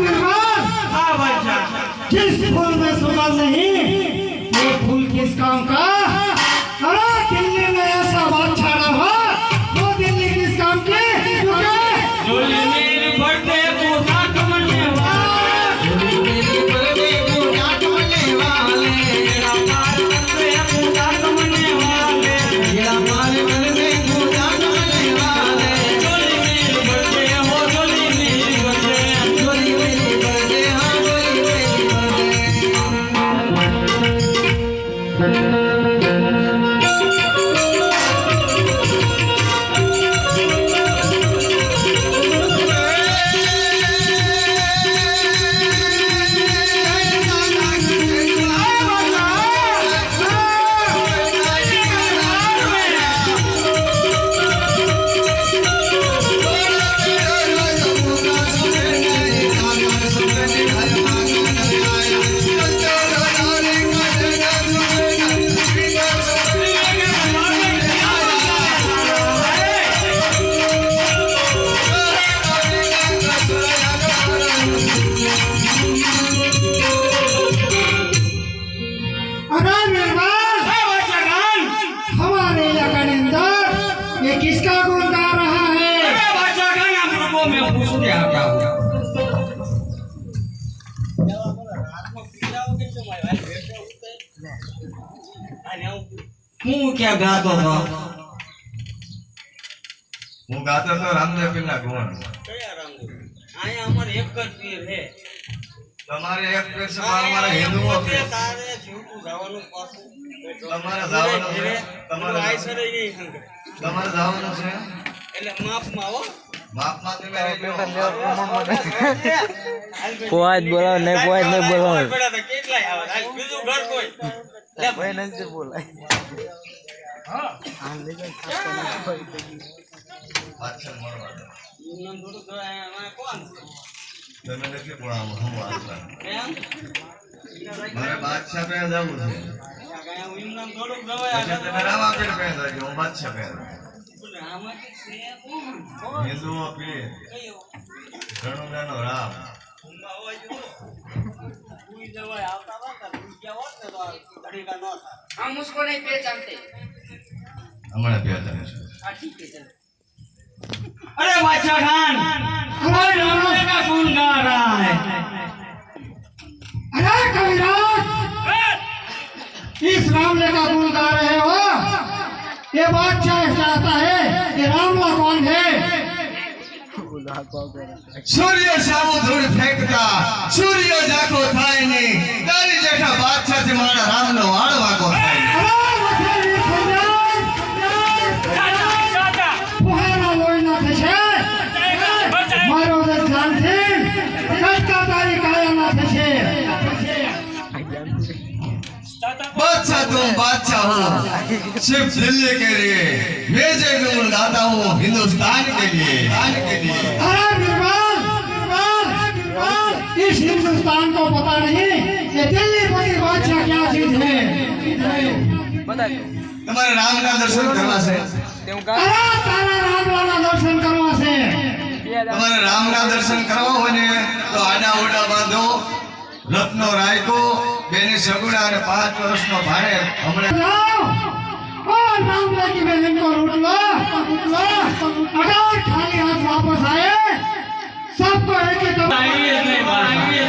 बीरबल हाँ बादशाह किस फूल में सुगंध नहीं ये फूल किस काम का છે આપણા હું ક્યાં ગાતો હતો હું ગાતો હતો રામદેવ પીર ના અહીંયા અમારે એક તમારે એક પીર જવાનું પાછું તમારે જવાનું છે? તમારે આઈસરે તમારે જવાનું છે એટલે માફમાં આવો પોવાજ બોલાવ નહીં પોવાજ નહીં બોલાવ. ભાઈ નથી બોલાય મારે બાદશાહ પહેલા જવું છે હું બાદશાહ જાઉં. આમાંથી છે કોણ કોણ હિન્દુઓ પીર કયો રણુજાનો રામ ઊંઘમાં હોવા જેવો. સુઈ જવાય આવતા હતા ને, સુઈ ગયા હોત ને તો આ ઘડીકા ન થાય. हम उसको नहीं पहचानते હમણાં બે ત્રણ છે हाँ ठीक है चलो अरे बादशाह खान हमारे राम का गुण गा रहा है अरे कविराज इस रामले का गुण गा रहे हो ये बादशाह चाहता है कि रामला कौन है સૂર્ય સામો ધૂળ ફેંકતા સૂર્ય જાખો થાય નહીં તારી જેઠા બાદશાહ થી મારા રામનો વાળ વાગો થાય बादशाह तुम बादशाह हो सिर्फ दिल्ली के लिए मैं जय गुण गाता हूँ हिंदुस्तान के लिए हिंदुस्तान के लिए अरे बीरबल बीरबल बीरबल इस हिंदुस्तान को पता नहीं कि दिल्ली बड़ी बादशाह क्या चीज है તમારે રામના દર્શન કરવા છે અરે તારા રામલાના દર્શન કરવા છે તમારે રામના દર્શન કરવા હોય ને તો આડા ઓડા બાંધો રત્નો રાયકો બેને સગુણા અને પાંચ વર્ષનો ભારે હમણાં ખાલી હાથ વાપસ આવે સબ તો એક